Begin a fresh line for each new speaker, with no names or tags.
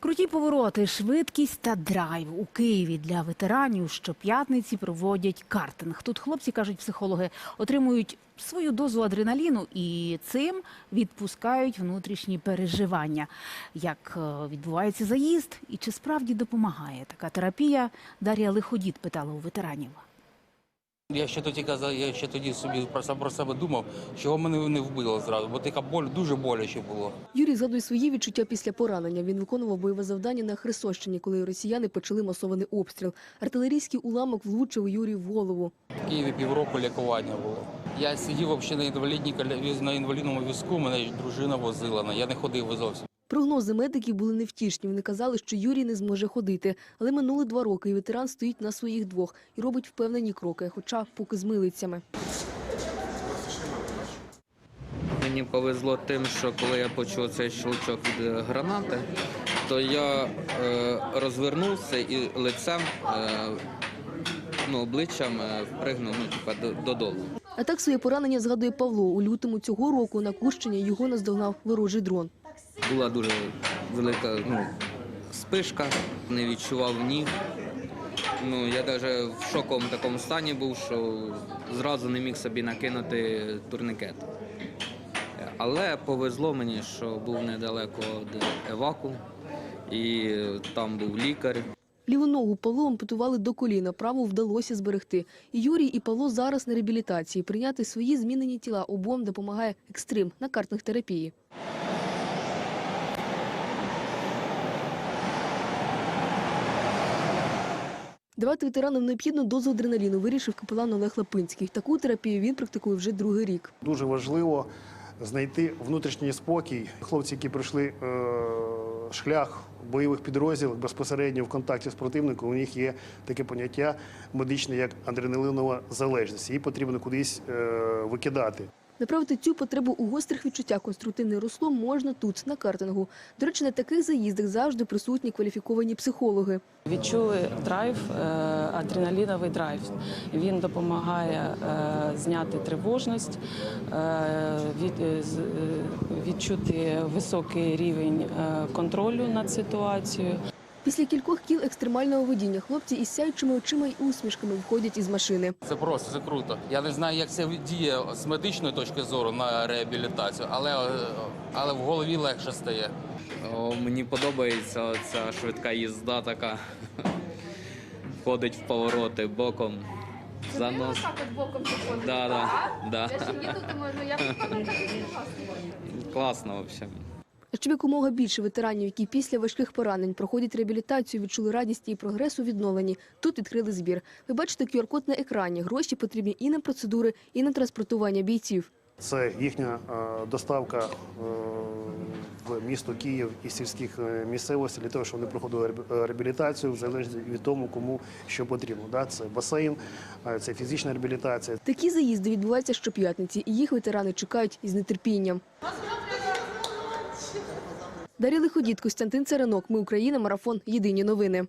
Круті повороти, швидкість та драйв у Києві для ветеранів щоп'ятниці проводять картинг. Тут хлопці кажуть, психологи отримують свою дозу адреналіну і цим відпускають внутрішні переживання. Як е, відбувається заїзд і чи справді допомагає така терапія? Дар'я Лиходіт питала у ветеранів.
Я ще тоді казав, я ще тоді собі про сам про себе думав, чого мене не вбило зразу, бо така боль дуже боляче було.
Юрій згадує свої відчуття після поранення. Він виконував бойове завдання на Херсонщині, коли росіяни почали масований обстріл. Артилерійський уламок влучив Юрію в голову.
В Києві півроку лікування було. Я сидів взагалі на інвалідній на інвалідному візку, мене дружина возила. Я не ходив зовсім.
Прогнози медиків були невтішні. Вони казали, що Юрій не зможе ходити. Але минули два роки, і ветеран стоїть на своїх двох і робить впевнені кроки, хоча поки з милицями.
Мені повезло тим, що коли я почув цей щелчок від е, гранати, то я е, розвернувся і лицем, е, ну, обличчям е, впригнув ну, типа, додолу.
А так своє поранення згадує Павло. У лютому цього року на Кущині його наздогнав ворожий дрон.
Була дуже велика ну, спишка, не відчував ніг. Ну, я навіть в шоковому такому стані був, що зразу не міг собі накинути турникет. Але повезло мені, що був недалеко від еваку, і там був лікар.
Ліву ногу Павло ампутували до коліна, праву вдалося зберегти. І Юрій і Павло зараз на реабілітації. Прийняти свої змінені тіла обом допомагає екстрим на картних терапії. Давати ветеранам необхідну дозу адреналіну, вирішив капелан Олег Лапинський. Таку терапію він практикує вже другий рік.
Дуже важливо знайти внутрішній спокій. Хлопці, які пройшли е, шлях бойових підрозділах безпосередньо в контакті з противником, у них є таке поняття медичне, як адреналінова залежність. Її потрібно кудись е, викидати.
Направити цю потребу у гострих відчуттях конструктивне русло можна тут, на картингу. До речі, на таких заїздах завжди присутні кваліфіковані психологи.
Відчули драйв, е, адреналіновий драйв. Він допомагає е, зняти тривожність, е, відчути високий рівень контролю над ситуацією.
Після кількох кіл екстремального водіння хлопці із сяючими очима й усмішками виходять із машини.
Це просто це круто. Я не знаю, як це діє з медичної точки зору на реабілітацію, але, е, але в голові легше стає.
О, мені подобається ця швидка їзда така. Ходить в повороти боком. Занос. Да, да, да. Класно взагалі.
Щоб якомога більше ветеранів, які після важких поранень проходять реабілітацію, відчули радість і прогрес у відновленні. Тут відкрили збір. Ви бачите QR-код на екрані. Гроші потрібні і на процедури, і на транспортування бійців.
Це їхня е, доставка е, в місто Київ і сільських е, місцевостей для того, щоб вони проходили реабілітацію в залежності від тому, кому що потрібно. Це басейн, це фізична реабілітація,
Такі заїзди відбуваються щоп'ятниці, і їх ветерани чекають із нетерпінням. Дар'я Лиходіт, Костянтин Царинок. Ми Україна. Марафон. Єдині новини.